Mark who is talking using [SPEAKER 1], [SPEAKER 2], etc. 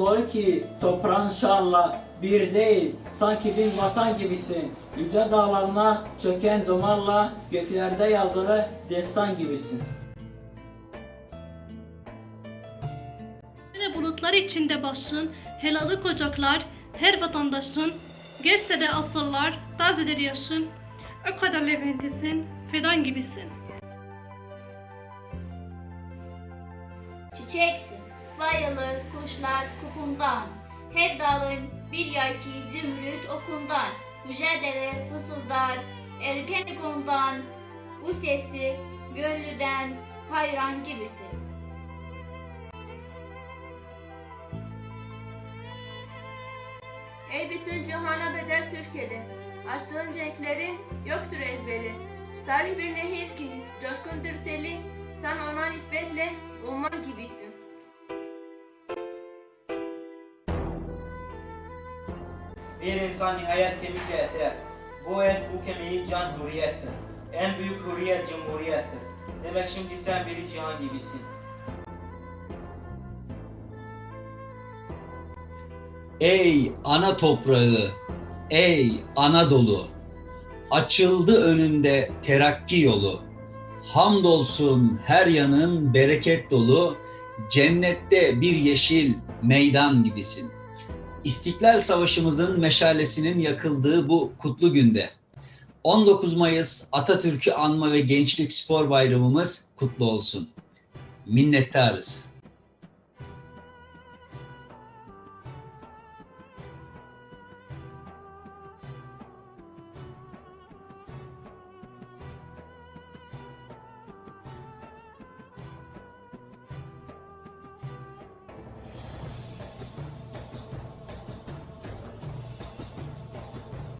[SPEAKER 1] doğru ki toprağın şanla bir değil, sanki bin vatan gibisin. Yüce dağlarına çöken dumanla göklerde yazılı destan gibisin.
[SPEAKER 2] Yine bulutlar içinde başın, helalı kocaklar, her vatandaşın, geçse de asırlar, tazedir yaşın, o kadar leventisin, fidan gibisin.
[SPEAKER 3] Çiçeksin, bayılır kuşlar kokundan. Her dalın bir yayki zümrüt okundan. Mücadele fısıldar Ergenekon'dan. Bu sesi gönlüden hayran gibisin.
[SPEAKER 4] Ey bütün cihana bedel Türkeli, açtığın cenklerin yoktur evveli. Tarih bir nehir ki coşkundur seli, sen ona nispetle umman gibisin.
[SPEAKER 5] Bir insan nihayet kemikle eter. Bu et bu kemiğin can hürriyettir. En büyük hürriyet cumhuriyettir. Demek şimdi sen bir cihan gibisin.
[SPEAKER 6] Ey ana toprağı, ey Anadolu, açıldı önünde terakki yolu. Hamdolsun her yanın bereket dolu, cennette bir yeşil meydan gibisin. İstiklal Savaşımızın meşalesinin yakıldığı bu kutlu günde 19 Mayıs Atatürk'ü anma ve Gençlik Spor Bayramımız kutlu olsun. Minnettarız.